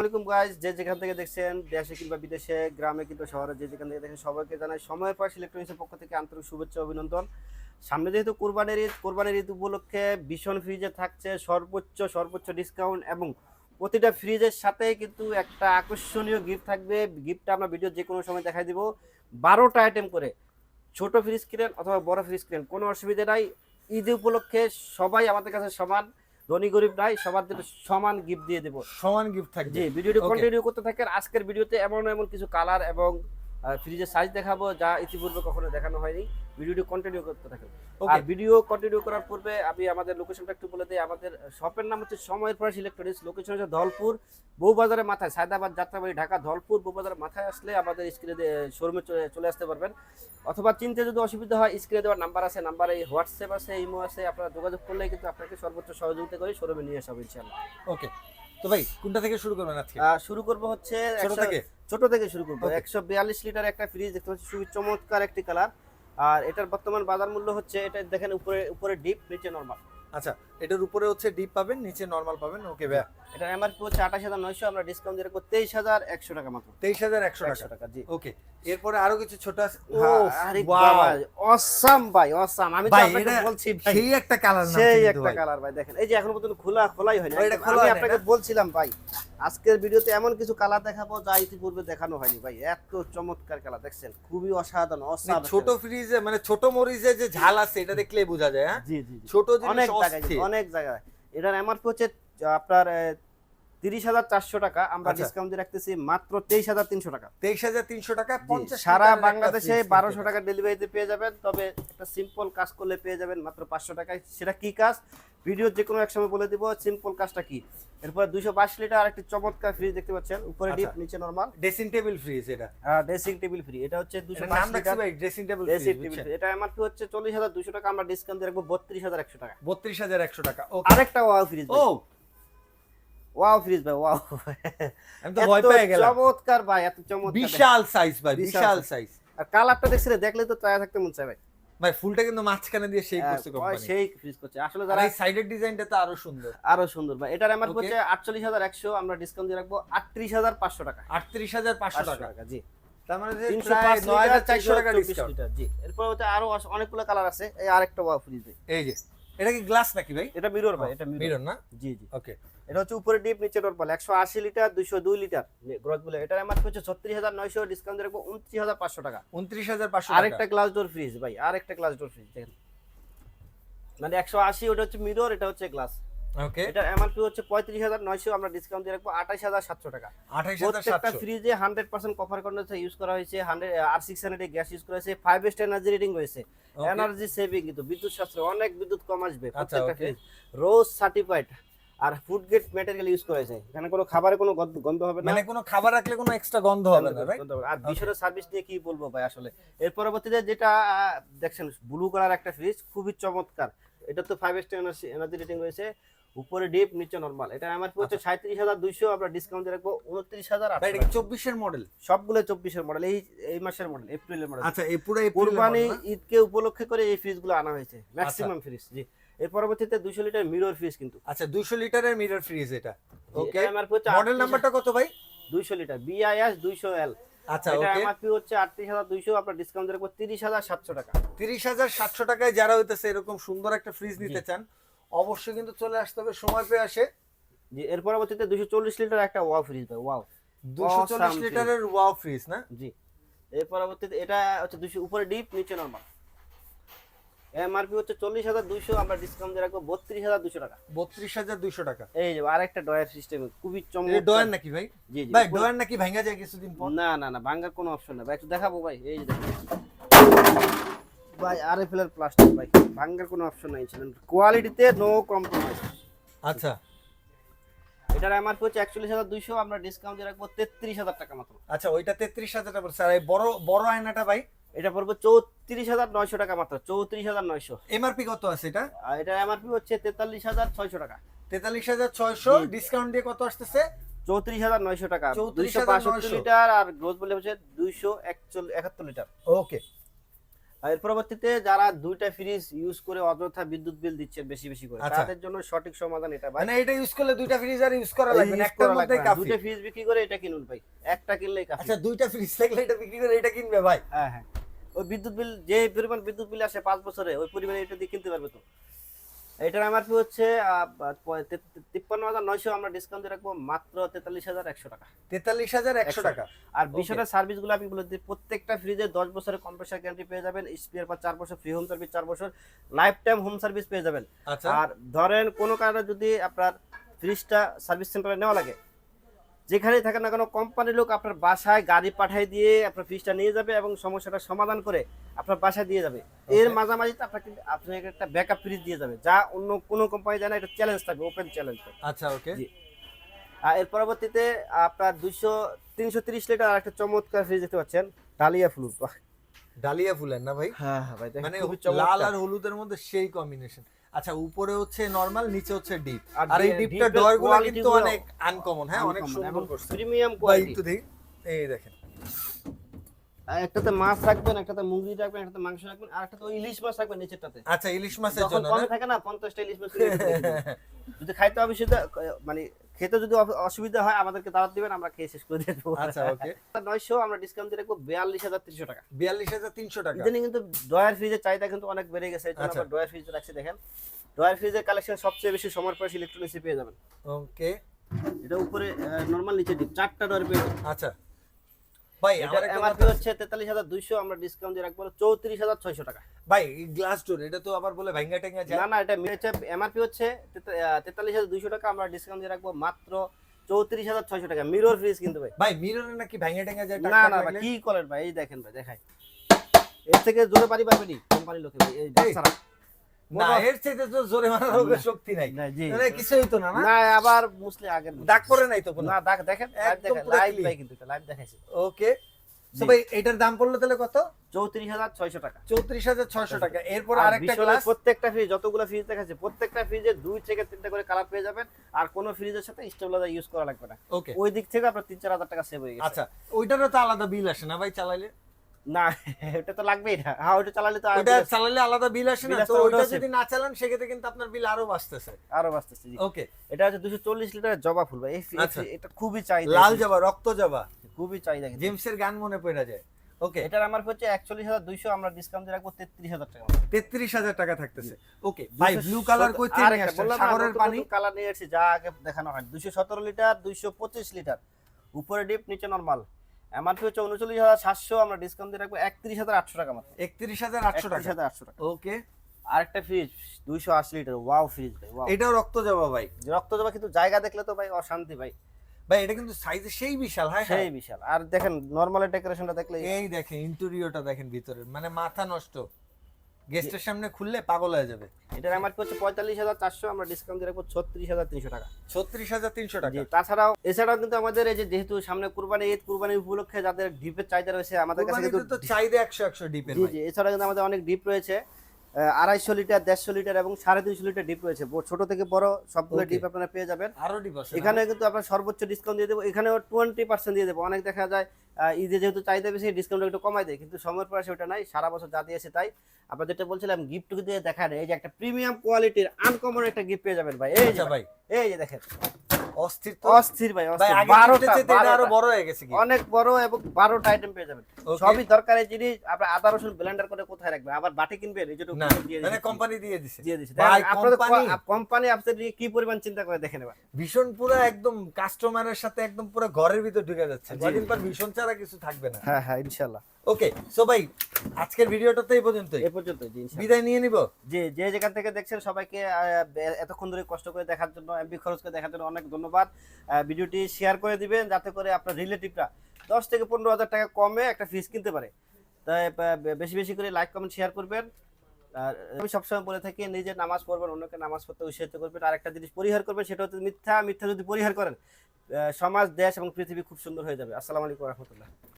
আসসালামাইকুম গাইজ যে যেখান থেকে দেখছেন, দেশে কিংবা বিদেশে, গ্রামে কিংবা শহরে যে যেখান থেকে দেখেন সবাইকে জানাই সময়ের পাশ ইলেকট্রনিক্সের পক্ষ থেকে আন্তরিক শুভেচ্ছা অভিনন্দন। সামনে যেহেতু কোরবানির ঈদ কোরবানির ঈদ উপলক্ষে ভীষণ ফ্রিজে থাকছে সর্বোচ্চ সর্বোচ্চ ডিসকাউন্ট এবং প্রতিটা ফ্রিজের সাথে কিন্তু একটা আকর্ষণীয় গিফট থাকবে। গিফটটা আমরা ভিডিও যে কোনো সময় দেখাই দিব। বারোটা আইটেম করে ছোট ফ্রিজ কিনেন অথবা বড় ফ্রিজ কিনেন, কোনো অসুবিধা নাই। ঈদ উপলক্ষে সবাই আমাদের কাছে সমান। ধনী গরিব নাই সবার জন্য সমান গিফট দিয়ে দেবো। সমান গিফট থাকবে। জি ভিডিওটি কন্টিনিউ করতে থাকেন। আজকের ভিডিওতে এমন এমন কিছু কালার এবং ফ্রিজের সাইজ দেখাবো যা ইতিপূর্বে কখনো দেখানো হয়নি। ভিডিওটি কন্টিনিউ করতে থাকেন। আর ভিডিও কন্টিনিউ করার পূর্বে আমি আমাদের লোকেশনটা একটু বলে দিই। আমাদের শপের নাম হচ্ছে সময়ের প্রয়াস ইলেকট্রনিক্স লোকেশন হচ্ছে ধলপুর বউবাজারের মাথায়। সায়দাবাদ যাত্রাবাড়ি ঢাকা ধলপুর বউবাজারের মাথায় আসলে আমাদের স্ক্রিনে শোরুমে চলে আসতে পারবেন। অথবা চিনতে যদি অসুবিধা হয় স্ক্রিনে দেওয়ার নাম্বার আছে নাম্বারে হোয়াটসঅ্যাপ আছে ইমো আছে আপনারা যোগাযোগ করলে কিন্তু আপনাকে সর্বোচ্চ সহযোগিতা করে শোরুমে নিয়ে আসা হবে ইনশাআল্লাহ। ওকে তো ভাই কোনটা থেকে শুরু করবেন আজকে? শুরু করব হচ্ছে ছোট থেকে? ছোট থেকে শুরু করব। Okay. একশো বিয়াল্লিশ লিটার একটা ফ্রিজ দেখতে পাচ্ছি খুবই চমৎকার একটি কালার আর এটার বর্তমান বাজার মূল্য হচ্ছে এটা দেখেন উপরে উপরে ডিপ নিচে নরমাল আচ্ছা এটার উপরে হচ্ছে ডিপ পাবেন নিচে নরমাল পাবেন ওকে ভাই এটা এমআরপি হচ্ছে আঠাশ হাজার নয়শো আমরা ডিসকাউন্ট দিয়ে রাখব তেইশ হাজার একশো টাকা মাত্র। তেইশ হাজার একশো টাকা। টাকা জি। ওকে এরপরে আরও কিছু ছোট আছে। ও হ্যাঁ, ভাই awesome। আমি তো আপনাকে বলছি ভাই, সেই একটা কালার নাম সেই একটা কালার ভাই দেখেন এই যে এখন পর্যন্ত খোলা খোলাই এটা খোলা আমি আপনাকে বলছিলাম ভাই আজকের ভিডিওতে এমন কিছু কালার দেখাবো যা ইতিপূর্বে দেখানো হয়নি ভাই। এত চমৎকার কালার দেখছেন? খুবই অসাধারণ মানে অসাধারণ ছোট ফ্রিজে মানে ছোট মরিচে যে ঝাল আছে এটা দেখলেই বোঝা যায় হ্যাঁ? জি জি। ছোট জিনিস জায়গায় অস্থির। অনেক জায়গায়। এটার এমআরপি হচ্ছে আপনার তিরিশ হাজার চারশো টাকা। আমরা আচ্ছা। ডিসকাউন্ট দিয়ে রাখতেছি মাত্র তেইশ হাজার তিনশো টাকা। তেইশ হাজার তিনশো টাকা সারা বাংলাদেশে বারোশো টাকা ডেলিভারিতে পেয়ে যাবেন তবে একটা সিম্পল কাজ করলে পেয়ে যাবেন মাত্র পাঁচশো টাকায়। সেটা কি কাজ? ভিডিও যে কোনো এক সময় বলে দিব সিম্পল কাজটা কি? এরপর দুইশো বাইশ লিটার একটি চমৎকার ফ্রিজ দেখতে পাচ্ছেন। উপরে ডিপ আচ্ছা। নিচে নর্মাল ড্রেসিং টেবিল ফ্রিজ এটা। ড্রেসিং টেবিল ফ্রি এটা হচ্ছে দুশো নাম রাখছি ভাই ড্রেসিং টেবিল ড্রেসিং টেবিল এটা এমআরপি হচ্ছে? চল্লিশ হাজার দুশো টাকা। আমরা ডিসকাউন্ট দিয়ে রাখব বত্রিশ হাজার একশো টাকা। বত্রিশ হাজার একশো টাকা ওকে আরেকটা ওয়াও ফ্রিজ ও! ওয়াও ফ্রিজ ভাই ওয়াও আমি তো ভয় পেয়ে গেলাম। চমৎকার ভাই এত চমৎকার বিশাল সাইজ ভাই বিশাল বিশাল সাইজ আর কালারটা দেখছিলে দেখলে তো চায়া থাকতে মন চায় ভাই। ভাই ফুলটা কিন্তু মাঝখানে দিয়ে সেই হ্যাঁ, করছে কোম্পানি সেই ফিনিশ করছে। আসলে যারা এই সাইডের ডিজাইনটা তো আরও সুন্দর। আরও সুন্দর ভাই। এটার এমআরপি হচ্ছে আটচল্লিশ হাজার একশো আমরা ডিসকাউন্ট দিয়ে রাখব আটত্রিশ হাজার পাঁচশো টাকা। আটত্রিশ হাজার পাঁচশো পাঁচশো টাকা। টাকা জি। তার মানে যে তিনশো প্রায় পাঁচ নয় হাজার লিটার চারশো টাকা ডিসকাউন্ট জি। এরপর হচ্ছে আরও অনেকগুলো কালার আছে। এই আরেকটা ফ্রিজ এই যে। এটা কি গ্লাস নাকি ভাই? এটা মিরর ভাই এটা মিরর না? জি জি। ওকে এটা হচ্ছে উপরে ডিপ নিচে নরমাল একশো আশি লিটার দুইশো দুই লিটার গ্রোথ বলে। এটার আমার হচ্ছে ছত্রিশ হাজার নয়শো ডিসকাউন্ট দিয়ে রাখব উনত্রিশ হাজার পাঁচশো টাকা। উনত্রিশ হাজার পাঁচশো আরেকটা গ্লাস ডোর ফ্রিজ ভাই আরেকটা গ্লাস ডোর ফ্রিজ দেখেন। মানে একশো আশি ওটা হচ্ছে মিরর এটা হচ্ছে গ্লাস ওকে এটা এমআরপি হচ্ছে পঁয়ত্রিশ হাজার নয়শো আমরা ডিসকাউন্ট দিয়ে রাখব আঠাশ হাজার সাতশো টাকা। আঠাইশ হাজার প্রত্যেকটা ফ্রিজে hundred percent cover condenser use করা হয়েছে hundred R six hundred gas use করা হয়েছে ফাইভ স্টার এনার্জি রেটিং রয়েছে। এনার্জি সেভিং কিন্তু বিদ্যুৎ সাশ্রয় অনেক বিদ্যুৎ কম আসবে আচ্ছা, প্রত্যেকটা ফ্রিজ রোজ সার্টিফাইড আর ফুড গ্রেড ম্যাটেরিয়াল ইউজ করা হয়েছে। এখানে কোনো খাবারে কোনো গন্ধ- হবে না। মানে কোনো খাবার রাখলে কোনো এক্সট্রা গন্ধ হবে না রাইট। আর ভীষণ সার্ভিস নিয়ে কি বলব ভাই আসলে? এর পরবর্তীতে যেটা দেখছেন ব্লু কালার একটা ফ্রিজ খুবই চমৎকার। এটা তো ফাইভ স্টার এনার্জি রেটিং রয়েছে। উপরে ডিপ নিচে নরমাল এটা আমার হচ্ছে সাঁত্রিশ হাজার দুইশো আমরা ডিসকাউন্ট দিয়ে রাখব উনত্রিশ হাজার আচ্ছা। ভাই এটা কি চব্বিশের মডেল সবগুলো চব্বিশের মডেল এই এই মাসের মডেল এপ্রিলের মডেল আচ্ছা এই পুরো কোরবানি ঈদকে উপলক্ষে করে এই ফ্রিজগুলো আনা হয়েছে ম্যাক্সিমাম ফ্রিজ জি। এর পরবর্তীতে দুশো লিটার মিরর ফ্রিজ কিন্তু। আচ্ছা দুশো লিটারের মিরর ফ্রিজ এটা। ওকে এমআরপি হচ্ছে মডেল নাম্বারটা কত ভাই? দুইশো লিটার বিআইএস দুইশো এল আচ্ছা এটা ওকে এমআরপি হচ্ছে আটত্রিশ হাজার দুইশো আপনার ডিসকাউন্ট রাখব তিরিশ হাজার সাতশো টাকা। তিরিশ হাজার সাতশো টাকায় যারা হইতেছে এরকম সুন্দর একটা ফ্রিজ নিতে চান অবশ্যই কিন্তু চলে আসতে হবে সময় পেয়ে আসে। জি এর পরবর্তীতে দুশো চল্লিশ লিটার একটা ওয়াও ফ্রিজ ভাই ওয়াও। দুশো চল্লিশ লিটারের ওয়াও ফ্রিজ না? জি এর পরবর্তীতে এটা হচ্ছে দুশো উপরে ডিপ নিচে নর্মাল এমআরপি হচ্ছে চল্লিশ হাজার দুইশো আমরা ডিসকাউন্ট দিয়ে রাখব বত্রিশ হাজার দুশো টাকা। বত্রিশ হাজার দুইশো টাকা। এই যে আরেকটা ডয়ার সিস্টেম খুবই চমৎকার। ডয়ার নাকি ভাই? জি জি ভাই ডয়ার নাকি ভাঙা যায় কিছুদিন পর? না না না ভাঙ্গার কোনো অপশন নেই। ভাই একটু দেখাবো ভাই এই যে দেখেন। ভাই আরএফএল এর প্লাস্টিক ভাই। ভাঙ্গার কোনো অপশন নাই ছিলেন কোয়ালিটিতে নো কম্প্রোমাইজ আচ্ছা। এটার এমআরপি হচ্ছে একচল্লিশ হাজার দুইশো আমরা ডিসকাউন্ট দিয়ে রাখব তেত্রিশ হাজার টাকা মাত্র। আচ্ছা ওইটা তেত্রিশ হাজার টাকা পড়ছে। এই বড় বড় আয়নাটা ভাই? এটা পড়ব চৌত্রিশ হাজার নয়শো টাকা মাত্র চৌত্রিশ হাজার নয়শো। এমআরপি কত আছে এটা? আর এটার এমআরপি হচ্ছে তেতাল্লিশ হাজার ছয়শো টাকা। তেতাল্লিশ হাজার ছয়শো ডিসকাউন্ট দিয়ে কত আসতেছে? চৌত্রিশ হাজার নয়শো টাকা। 34,900 দুইশো লিটার আর গ্রোথ বলে হচ্ছে দুইশো একাত্তর লিটার। ওকে এর পরবর্তীতে যারা দুইটা ফ্রিজ ইউজ করে অযথা বিদ্যুৎ বিল দিচ্ছেন বেশি বেশি করে আচ্ছা। তাদের জন্য সঠিক সমাধান এটা ভাই। মানে এটা ইউজ করলে দুইটা ফ্রিজ আর ইউজ করা লাগবে না, একটার না। কাফি। দুইটা ফ্রিজ বিক্রি করে এটা কিনুন ভাই একটা কিনলেই কাফি। আচ্ছা দুইটা ফ্রিজ থাকলে এটা বিক্রি করে এটা কিনবে ভাই। হ্যাঁ হ্যাঁ। ওই বিদ্যুৎ বিল যে পরিমাণ বিদ্যুৎ বিল আসে পাঁচ বছরে ওই পরিমাণে এটা দিয়ে কিনতে পারবে তো? এটার এমআরপি হচ্ছে তিপ্পান্ন হাজার নয়শো আমরা ডিসকাউন্ট দিয়ে রাখব মাত্র তেতাল্লিশ হাজার একশো টাকা। তেতাল্লিশ হাজার একশো টাকা। আর বিষয়টা সার্ভিসগুলো আমি বলে দিই প্রত্যেকটা ফ্রিজে দশ বছরের কম্প্রেসার গ্যারান্টি পেয়ে যাবেন স্পিয়ার পর চার বছর ফ্রি হোম সার্ভিস চার বছর লাইফ টাইম হোম সার্ভিস পেয়ে যাবেন। আচ্ছা। আর ধরেন কোনো কারণে যদি আপনার ফ্রিজটা সার্ভিস সেন্টারে নেওয়া লাগে যেখানেই থাকেন না কোনো কোম্পানির লোক আপনার বাসায় গাড়ি পাঠিয়ে দিয়ে আপনার ফ্রিজটা নিয়ে যাবে এবং সমস্যাটা সমাধান করে আপনার বাসায় দিয়ে যাবে। এর Okay. মাঝামাঝিতে আপনাকে আপনাকে একটা ব্যাকআপ ফ্রিজ দিয়ে যাবে যা অন্য কোনো কোম্পানি জানে এটা চ্যালেঞ্জ থাকবে ওপেন চ্যালেঞ্জ আচ্ছা ওকে। আর এর পরবর্তীতে আপনার দুইশো তিনশো তিরিশ লিটার একটা চমৎকার ফ্রিজ দেখতে পাচ্ছেন ডালিয়া ফ্লুট ডালিয়া ফুলের না ভাই? হ্যাঁ হ্যাঁ ভাই মানে লাল আর হলুদের মধ্যে সেই কম্বিনেশন আচ্ছা উপরে হচ্ছে নরমাল নিচে হচ্ছে ডিপ আর এই ডিপটা ডয়ারগুলো গুলো কিন্তু অনেক আনকমন হ্যাঁ অনেক সুন্দর করছে। প্রিমিয়াম কোয়ালিটি এই দেখেন। একটাতে মাছ রাখবেন একটাতে মুরগি রাখবেন একটাতে মাংস রাখবেন আর একটাতে ইলিশ মাছ রাখবেন নিচেরটাতে। আচ্ছা ইলিশ মাছের জন্য কমে থাকে না ইলিশ মাছ। যদি খাইতে অসুবিধা মানে খেতে যদি অসুবিধা হয় আমাদেরকে দাওয়াত দিবেন আমরা খেয়ে শেষ করে দেবো। আচ্ছা ওকে। নয়শো আমরা ডিসকাউন্ট দিয়ে রাখব বিয়াল্লিশ হাজার তিনশো টাকা। বিয়াল্লিশ হাজার তিনশো টাকা। ইদানিং কিন্তু ডয়ার ফ্রিজের চাহিদা কিন্তু অনেক বেড়ে গেছে এই জন্য আচ্ছা। আমরা ডয়ার ফ্রিজ রাখছি দেখেন। ডয়ার ফ্রিজের কালেকশন সবচেয়ে বেশি সময় পয়সা ইলেকট্রনিক্সে পেয়ে যাবেন। ওকে। এটা উপরে নর্মাল নিচে ডিপ চারটা ডয়ার পেয়ে আচ্ছা। ভাই আমার এমআরপি হচ্ছে তেতাল্লিশ হাজার দুইশো আমরা ডিসকাউন্ট দিয়ে রাখব চৌত্রিশ হাজার ছয়শো টাকা। ভাই গ্লাস ডোর এটা তো আবার বলে ভাঙ্গা টেঙ্গা যায়। না না এটা এমআরপি হচ্ছে তেতাল্লিশ হাজার দুইশো টাকা আমরা ডিসকাউন্ট দিয়ে রাখব মাত্র চৌত্রিশ হাজার ছয়শো টাকা। মিরর ফ্রিজ কিন্তু ভাই। ভাই মিররে নাকি ভাঙ্গা টেঙ্গা যায় না না ভাই কি করেন ভাই? এই দেখেন ভাই দেখাই। এর থেকে জোরে পারি পারবেনি কোম্পানির লোকে এই। না এর চাইতে তো জোরে মারার হবে শক্তি নাই। মানে কিছু হইতো না না? না আবার মুসলি আগের দাগ পরে নাই তো না দাগ দেখেন একদম লাইভ ভাই কিন্তু লাইভ দেখাইছি। ওকে। জি। ভাই এটার দাম পড়ল তাহলে কত? চৌত্রিশ হাজার ছয়শো টাকা। চৌত্রিশ হাজার ছয়শো টাকা। এরপর আর আরেকটা প্রত্যেকটা ফ্রিজ যতগুলো ফ্রিজ দেখাচ্ছে প্রত্যেকটা ফ্রিজে দুই থেকে তিনটা করে কালার পেয়ে যাবেন। আর কোন ফ্রিজের সাথে স্টেবিলাইজার ইউজ করা লাগবে না। ওকে। ওই দিক থেকে আপনার তিন চার হাজার টাকা সেভ হয়ে গেছে। আচ্ছা ওইটারও তো আলাদা বিল আসে না ভাই চালাইলে? না ওটা তো লাগবেই না। হ্যাঁ ওটা চালালে তো ওইটা চালালে আলাদা বিল আসে না তো ওটাও যদি না চালান সেক্ষেত্রে কিন্তু আপনার বিল আরও বাঁচতেছে। আরও বাঁচতেছে জি। ওকে এটা হচ্ছে দুশো চল্লিশ লিটারের জবা ফুল ভাই। আচ্ছা। এটা খুবই চাহিদা লাল জবা রক্ত জবা। খুবই চাহিদা। জেমসের গান মনে পড়ে যায়। ওকে এটার আমার হচ্ছে একচল্লিশ হাজার দুইশো আমরা ডিসকাউন্ট দিয়ে রাখব তেত্রিশ হাজার টাকা। তেত্রিশ হাজার টাকা থাকতেছে। ওকে ভাই ব্লু কালার কই থেকে সাগরের পানি? কালার নিয়ে এসেছি যা আগে দেখানো হয় দুশো সতেরো লিটার দুইশো পঁচিশ লিটার। উপরে ডিপ নিচে নর্মাল এমআরপি হচ্ছে উনচল্লিশ হাজার সাতশো আমরা ডিসকাউন্ট দিয়ে রাখব একত্রিশ হাজার আটশো টাকা মাত্র। একত্রিশ হাজার আটশো টাকা। হাজার আটশো টাকা। ওকে আরেকটা ফ্রিজ দুইশো আশি লিটার ওয়াও ফ্রিজ ভাই। এটাও রক্ত জবা ভাই। রক্ত জবা কিন্তু জায়গা দেখলে তো ভাই অশান্তি ভাই। ভাই এটা কিন্তু সাইজ সেই বিশাল হ্যাঁ হ্যাঁ। সেই বিশাল। আর দেখেন নর্মাল ডেকোরেশনটা দেখলে এই দেখেন ইন্টেরিয়রটা দেখেন ভিতরের মানে মাথা নষ্ট। গেস্টের সামনে খুললে পাগল হয়ে যাবে। এটার আমার হচ্ছে পঁয়তাল্লিশ হাজার চারশো আমরা ডিসকাউন্ট দিয়ে রাখব ছত্রিশ হাজার তিনশো টাকা। ছত্রিশ হাজার তিনশো টাকা। তাছাড়াও এছাড়াও কিন্তু আমাদের এই যে যেহেতু সামনে কুরবানি ঈদ কুরবানি উপলক্ষে যাদের ডিপের চাহিদা রয়েছে আমাদের কাছে কিন্তু চাহিদা একশো একশো ডিপের জি জি এছাড়া কিন্তু আমাদের অনেক ডিপ রয়েছে। আড়াইশো লিটার দেড়শো লিটার এবং সাড়ে তিনশো লিটার ডিপ রয়েছে। ছোট থেকে বড় সবগুলো ডিপ আপনারা পেয়ে যাবেন। আরও ডিপ আছে এখানে কিন্তু আপনার সর্বোচ্চ ডিসকাউন্ট দিয়ে দেবো। এখানেও টোয়েন্টি পার্সেন্ট দিয়ে দেবো। অনেক দেখা যায় ঈদে যেহেতু চাহিদা বেশি ডিসকাউন্ট একটু কমাই দেয়। কিন্তু সময়ের পর সেটা নাই। সারা বছর যা দিয়েছে তাই। আপনার যেটা বলছিলাম গিফট দিয়ে দেখান এই যে একটা প্রিমিয়াম কোয়ালিটির আনকমন একটা গিফট পেয়ে যাবেন ভাই। এই যে আচ্ছা ভাই ভাই। এই যে দেখেন। অস্থির তো। অস্থির ভাই অস্থির। আরও বড় হয়ে গেছে কি? অনেক বড় এবং বারোটা আইটেম পেয়ে যাবেন। সবই দরকারি জিনিস আপনার আদা রসুন ব্লেন্ডার করে কোথায় রাখবেন? আবার বাটি কিনবেন? এই মানে কোম্পানি দিয়ে দিছে। দিয়ে আপনাদের কোম্পানি আপনাদের কি পরিমাণ চিন্তা করে দেখে নেবেন ভীষণ পুরো একদম কাস্টমারের সাথে একদম পুরো ঘরের ভিতর ঢুকে যাচ্ছে। জি। কদিন পর ভীষণ ছাড়া কিছু থাকবে না। হ্যাঁ হ্যাঁ ইনশাল্লাহ ওকে সো ভাই আজকের ভিডিওটা তো এই পর্যন্তই। এ পর্যন্ত বিদায় নিয়ে নিব? যে যে যেখান থেকে দেখছেন সবাইকে এতক্ষণ ধরে কষ্ট করে দেখার জন্য এমবি খরচ করে দেখার জন্য অনেক ধন্যবাদ। ভিডিওটি শেয়ার করে দিবেন যাতে করে আপনার রিলেটিভরা দশ থেকে পনেরো হাজার টাকা কমে একটা ফ্রিজ কিনতে পারে। তাই বেশি বেশি করে লাইক কমেন্ট শেয়ার করবেন। আর আমি সবসময় বলে থাকি নিজে নামাজ পড়বেন অন্যকে নামাজ পড়তে উৎসাহিত করবেন। আর একটা জিনিস পরিহার করবেন সেটা হচ্ছে মিথ্যা মিথ্যা যদি পরিহার করেন সমাজ দেশ এবং পৃথিবী খুব সুন্দর হয়ে যাবে। আসসালামু আলাইকুম রহমতুল্লাহ।